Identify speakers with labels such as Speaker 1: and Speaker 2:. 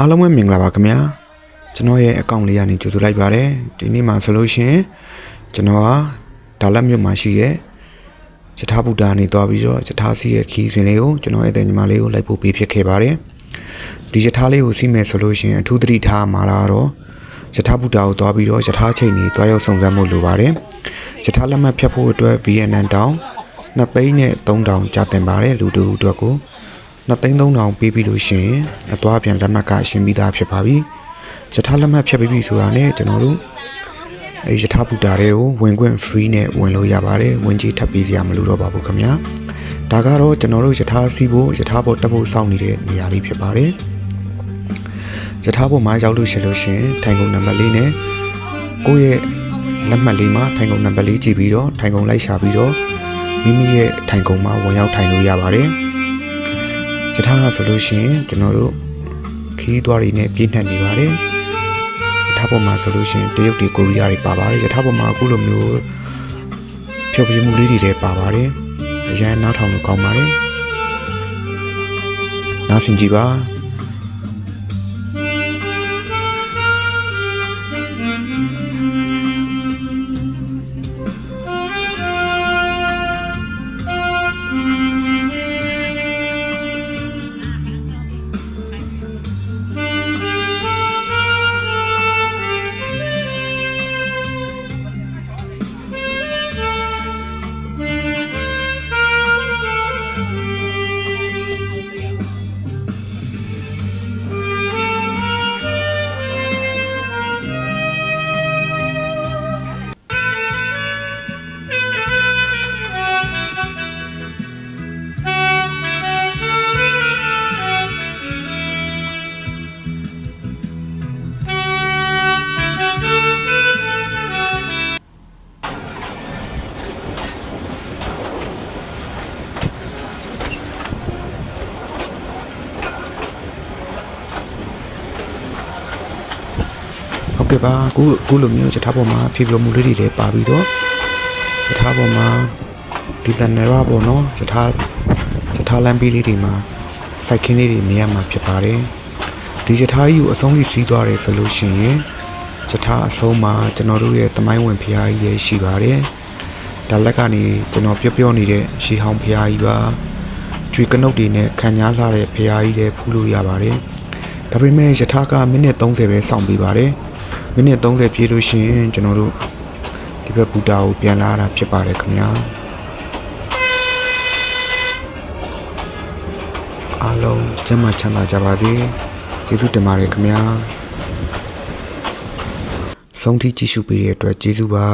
Speaker 1: အားလုံးပဲမင်္ဂလာပါခင်ဗျာကျွန်တော်ရဲ့အကောင့်လေးကနေကြိုဆိုလိုက်ပါတယ်ဒီနေ့မှာဆိုလို့ရှရင်ကျွန်တော်ဟာဒါလက်မြို့မှာရှိတဲ့ယထာဘုဒ္ဓနေသွားပြီးတော့ယထာစီရဲ့ခီးစဉ်လေးကိုကျွန်တော်ရဲ့တဲ့ညီမလေးကိုလိုက်ဖို့ပေးဖြစ်ခဲ့ပါတယ်ဒီယထာလေးကိုစီးမယ်ဆိုလို့ရှရင်အထူးသတိထားမှာလာတော့ယထာဘုဒ္ဓကိုသွားပြီးတော့ယထာချိန်နေတွားရောက်ဆောင်စမ်းမှုလိုပါတယ်ယထာလက်မှတ်ဖြတ်ဖို့အတွက် VNN တောင်း2သိန်းနဲ့3000ကျတင်ပါတယ်လူတူအတွက်ကို နှစ်သိန်း3000ပေးပြီးလို့ရှရင်အသွားပြန်လက်မှတ်ကရှင်းပြီးသားဖြစ်ပါပြီ။ယထာလက်မှတ်ဖြတ်ပြီးပြီဆိုတာနဲ့ကျွန်တော်တို့အဲယထာဘူတာတွေကိုဝင်ခွင့် free နဲ့ဝင်လို့ရပါတယ်။ဝင်ကြီးထပ်ပေးစရာမလိုတော့ပါဘူးခင်ဗျာ။ဒါကတော့ကျွန်တော်တို့ယထာစီဖို့ယထာပေါ်တက်ဖို့စောင့်နေတဲ့နေရာလေးဖြစ်ပါတယ်။ယထာပေါ်မှာရောက်လို့ရှိလို့ရှရင်ထိုင်ကုန်နံပါတ်လေးနဲ့ကိုယ့်ရဲ့လက်မှတ်လေးမှာထိုင်ကုန်နံပါတ်လေးကြည့်ပြီးတော့ထိုင်ကုန်လိုက်ရှာပြီးတော့မိမိရဲ့ထိုင်ကုန်မှာဝင်ရောက်ထိုင်လို့ရပါတယ်။ ယထာကဆိုလို့ရှိရင်ကျွန်တော်တို့ခီးသွားတွေနဲ့ပြည့်နှက်နေပါတယ်ယထာပေါ်မှာဆိုလို့ရှိရင်တရုတ်တွေကိုရီးယားတွေပါပါတယ်ယထာပေါ်မှာအခုလိုမျိုးဖြောပြမှုလေးတွေလည်းပါပါတယ်အရန်နားထောင်လို့ကောင်းပါတယ်နားဆင်ကြည့်ပါ ဟုတ်ကဲ့ပါအခုအခုလိုမျိုးယထာပေါ်မှာဖြေပြောမှုလေးတွေလည်းပါပြီးတော့ယထာပေါ်မှာဒီတန်နရပေါ်နော်ယထာယထာလမ်းပေးလေးတွေမှာစိုက်ခင်းလေးတွေမြင်ရမှာဖြစ်ပါတယ်ဒီယထာကြီးကိုအဆုံးထိစီးသွားတယ်ဆိုလို့ရှိရင်ယထာအဆုံးမှာကျွန်တော်တို့ရဲ့တမိုင်းဝင်ဖရားကြီးရဲ့ရှိပါတယ်ဒါလက်ကနေကျွန်တော်ပြောပြောနေတဲ့ရှီဟောင်းဖရားကြီးပါကျွေကနုတ်တွေနဲ့ခံညားလာတဲ့ဖရားကြီးလည်းဖူးလို့ရပါတယ်ဒါပေမဲ့ယထာကမိနစ်30ပဲစောင့်ပြီးပါတယ် မိနစ်30ပြည့်လို့ရှိရင်ကျွန်တော်တို့ဒီဘက်ဘူတာကိုပြန်လာတာဖြစ်ပါတယ်ခင်ဗျာအားလုံးကျမ်းမာချမ်းသာကြပါစေကျေးဇူးတင်ပါတယ်ခင်ဗျာဆုံးထိကြည့်ရှုပေးတဲ့အတွက်ကျေးဇူးပါ